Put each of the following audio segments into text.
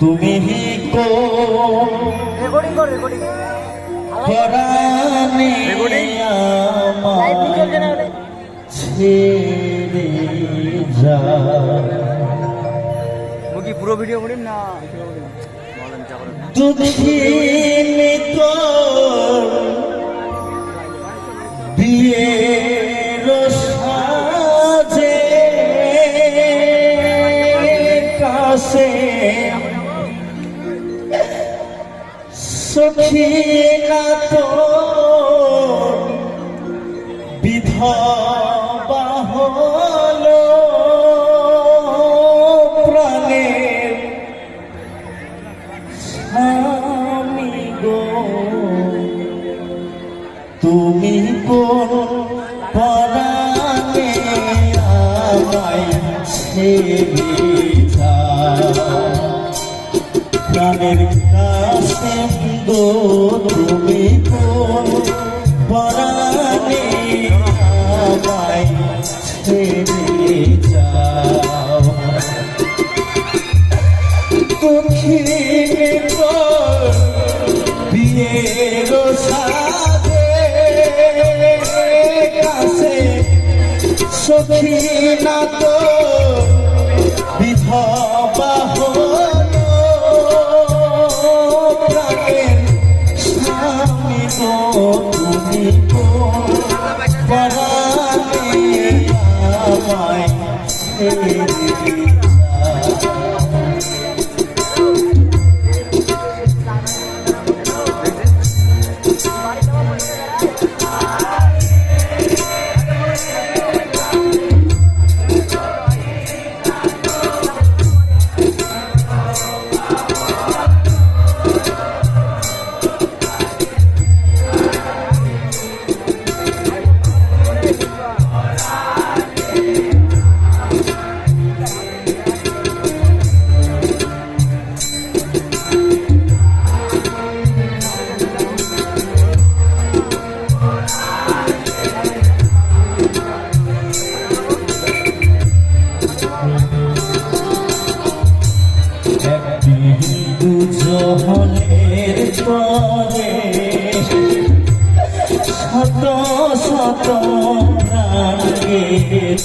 তুমি co recording কর recording পরাণে লাইভ চলছে না ছেড়ে যা। মুখি পুরো ভিডিও করিম না? বলেন যা করেন সখী তোর বিধবা হলো প্রাণের স্বামী গো তুমি কোন পরাণে আমায় ছেড়ে প্রাণের কাছে তুমি পরাণে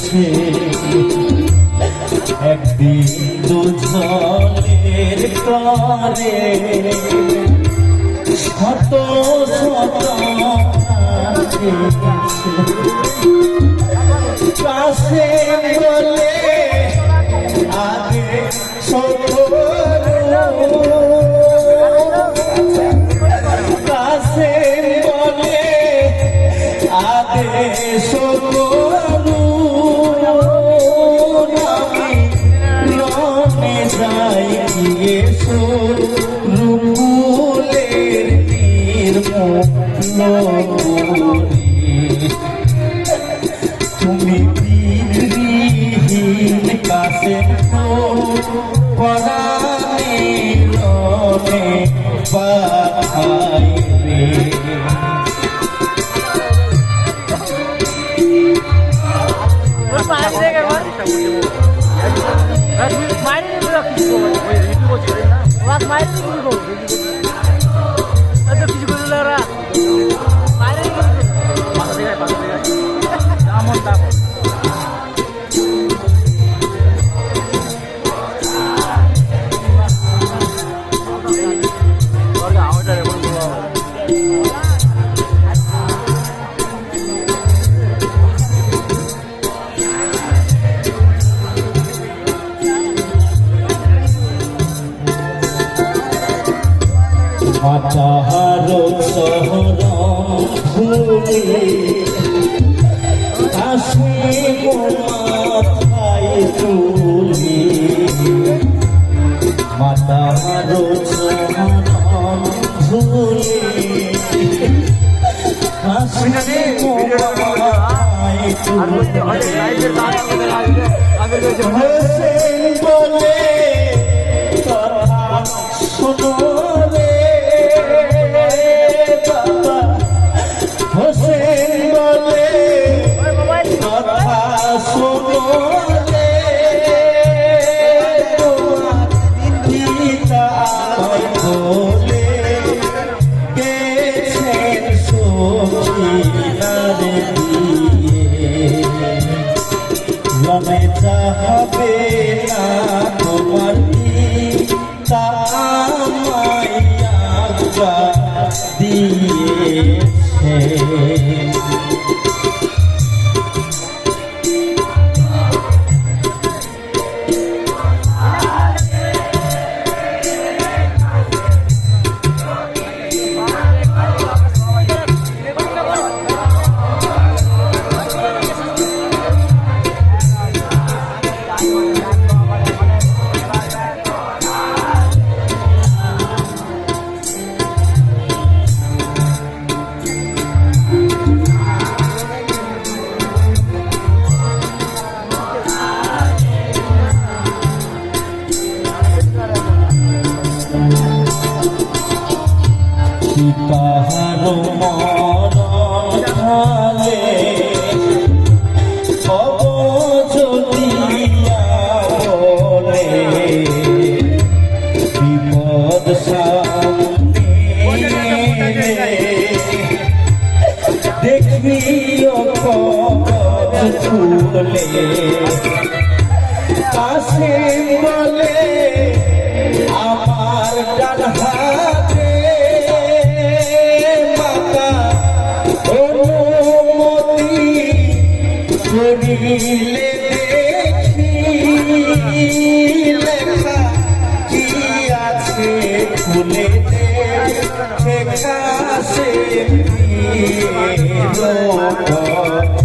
গেছে একদিন দুজনের পরে শত শত কাছে বলে मारे मारे মাতাহার শহর ভুলে আসে মাথায় তুলি মাতাহার শহর ভুলে আসে মাথায় তুলি বলে কথা শোনো Lord.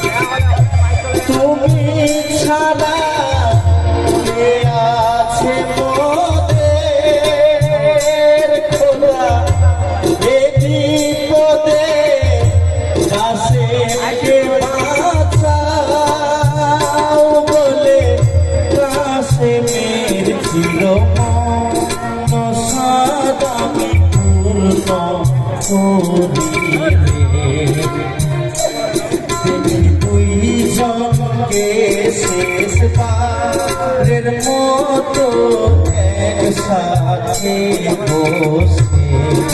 তুই জনকে শেষ পারের মতো একসাথে বসে।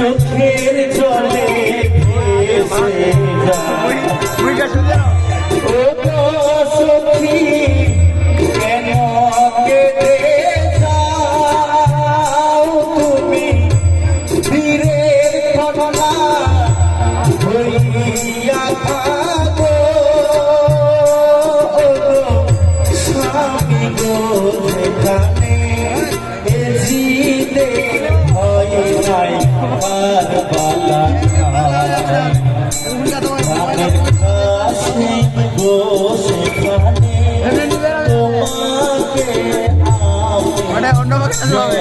চোখের জলে ও সখী মানে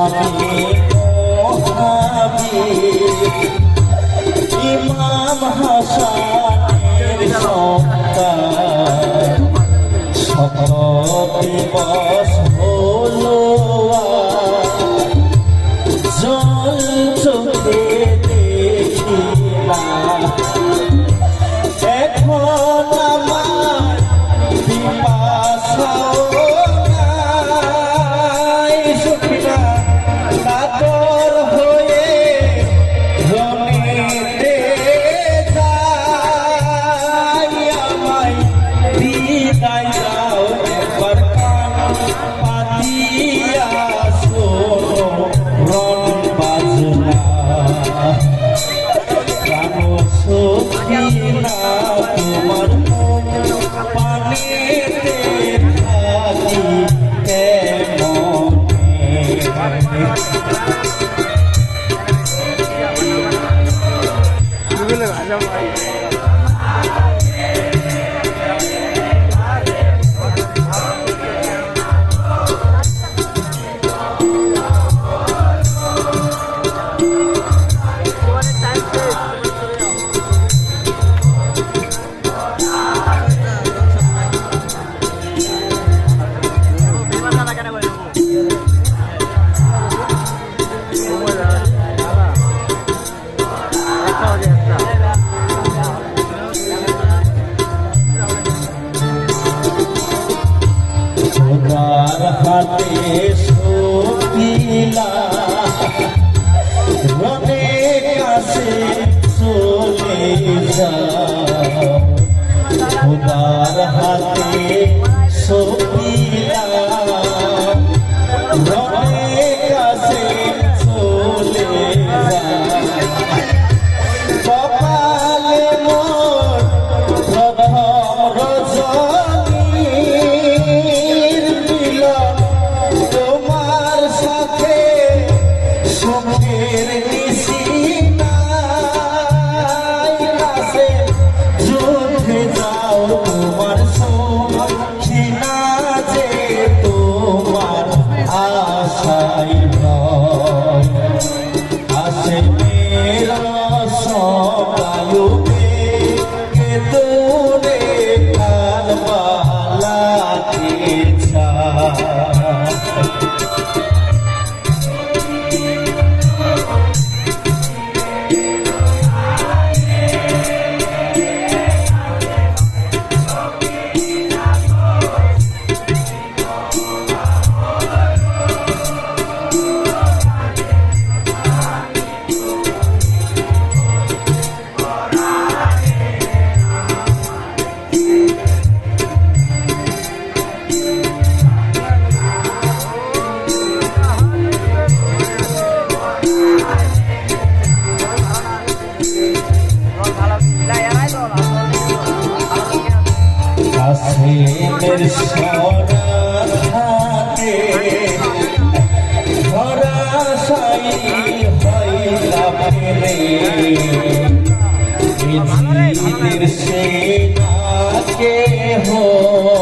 Amen. Jamais. হাতে সকিলা মনে কাছে চলে যা। খোদার হাতে সকিলা ভোগের রে সেই কে হো।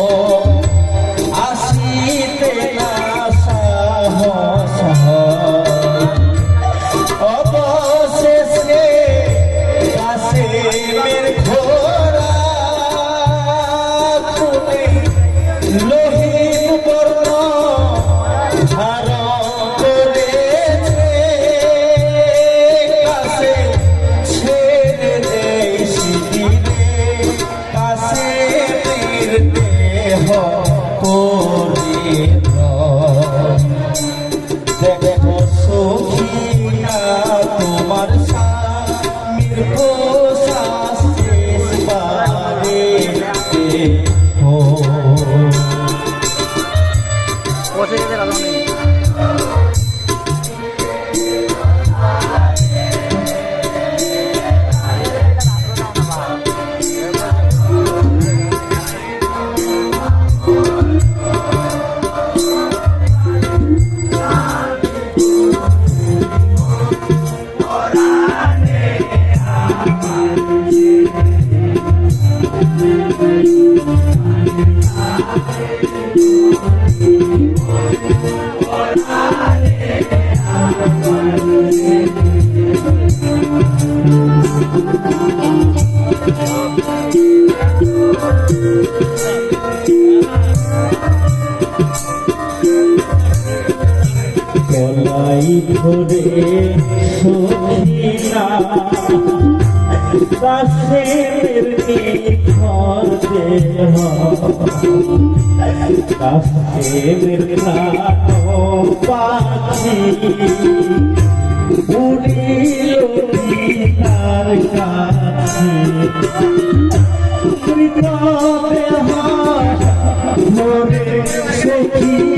কাছে পাখি উড়িল তার কাছে মরে সখী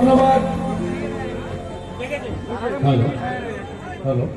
물어봐.